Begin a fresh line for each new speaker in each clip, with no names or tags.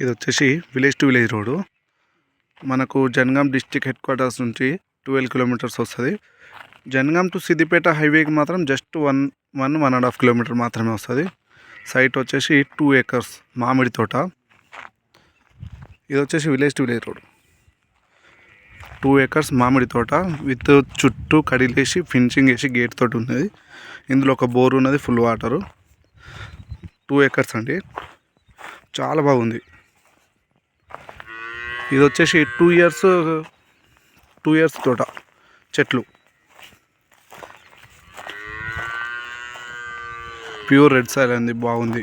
ఇది వచ్చేసి village to village road. మనకు జనగాం డిస్టిక్ హెడ్ క్వార్టర్స్ నుంచి ట్వెల్వ్ కిలోమీటర్స్ వస్తుంది. జనగాం టు సిద్దిపేట హైవేకి మాత్రం just one one one and half kilometre మాత్రమే వస్తుంది. సైట్ వచ్చేసి టూ ఏకర్స్ మామిడి తోట. ఇది వచ్చేసి village to village road two acres మామిడి తోట విత్ చుట్టూ కడిలేసి ఫినిషింగ్ వేసి గేట్ తోటి ఉన్నది. ఇందులో ఒక బోర్ ఉన్నది ఫుల్ వాటరు. టూ ఏకర్స్ అండి. చాలా బాగుంది. ఇది వచ్చేసి టూ ఇయర్స్ టూ ఇయర్స్ తోట చెట్లు. ప్యూర్ రెడ్ సాయిల్ అండి బాగుంది.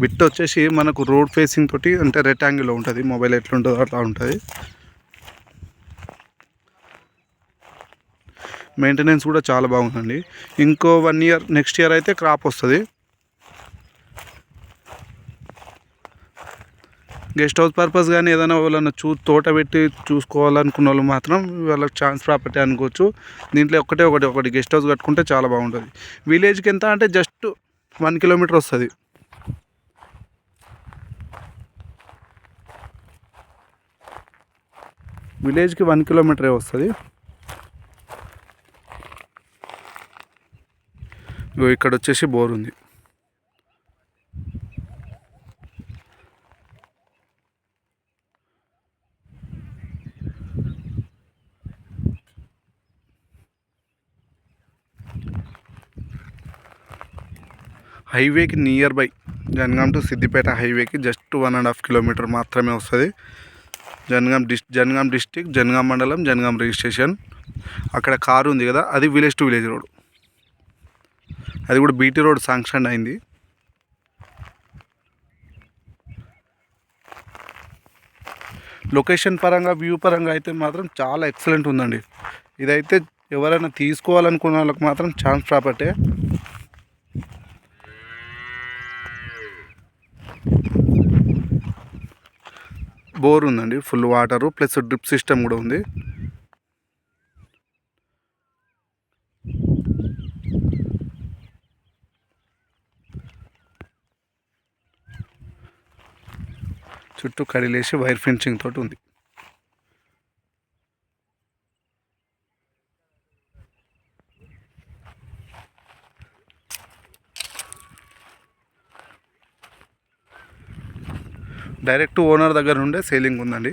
బిట్ వచ్చేసి మనకు రోడ్ ఫేసింగ్ తోటి అంటే రెక్టాంగిల్లో ఉంటుంది మొబైల్ ఎట్లుంటుందో అట్లా ఉంటుంది. మెయింటెనెన్స్ కూడా చాలా బాగుందండి. ఇంకో వన్ ఇయర్ నెక్స్ట్ ఇయర్ అయితే క్రాప్ వస్తుంది. గెస్ట్ హౌస్ పర్పస్ కానీ ఏదైనా వాళ్ళని చూ తోట పెట్టి చూసుకోవాలనుకున్న వాళ్ళు మాత్రం వాళ్ళకి ఛాన్స్ ప్రాపర్టీ అనుకోవచ్చు. దీంట్లో ఒకటే ఒకటి ఒకటి గెస్ట్ హౌస్ కట్టుకుంటే చాలా బాగుంటుంది. విలేజ్కి ఎంత అంటే జస్ట్ వన్ కిలోమీటర్ వస్తుంది. విలేజ్కి వన్ కిలోమీటరే వస్తుంది. ఇక్కడ వచ్చేసి బోర్ ఉంది. హైవేకి near by Jangaon to Siddipet హైవేకి just one and half kilometre మాత్రమే వస్తుంది. జనగాం డిస్ జనగాం డిస్టిక్ జనగాం మండలం జనగాం రిజిస్ట్రేషన్ అక్కడ కారు ఉంది కదా అది విలేజ్ టు విలేజ్ రోడ్. అది కూడా బీటీ రోడ్ శాంక్షన్ అయింది. లొకేషన్ పరంగా వ్యూ పరంగా అయితే మాత్రం చాలా ఎక్సలెంట్ ఉందండి. ఇదైతే ఎవరైనా తీసుకోవాలనుకున్న వాళ్ళకి మాత్రం ఛాన్స్ ప్రాపర్టీ బోర్ ఉందండి. Full water plus drip system కూడా ఉంది. చుట్టూ కడిలేసి వైర్ ఫెన్సింగ్ తోటి ఉంది. డైరెక్ట్ ఓనర్ దగ్గర నుండే సేలింగ్ ఉందండి.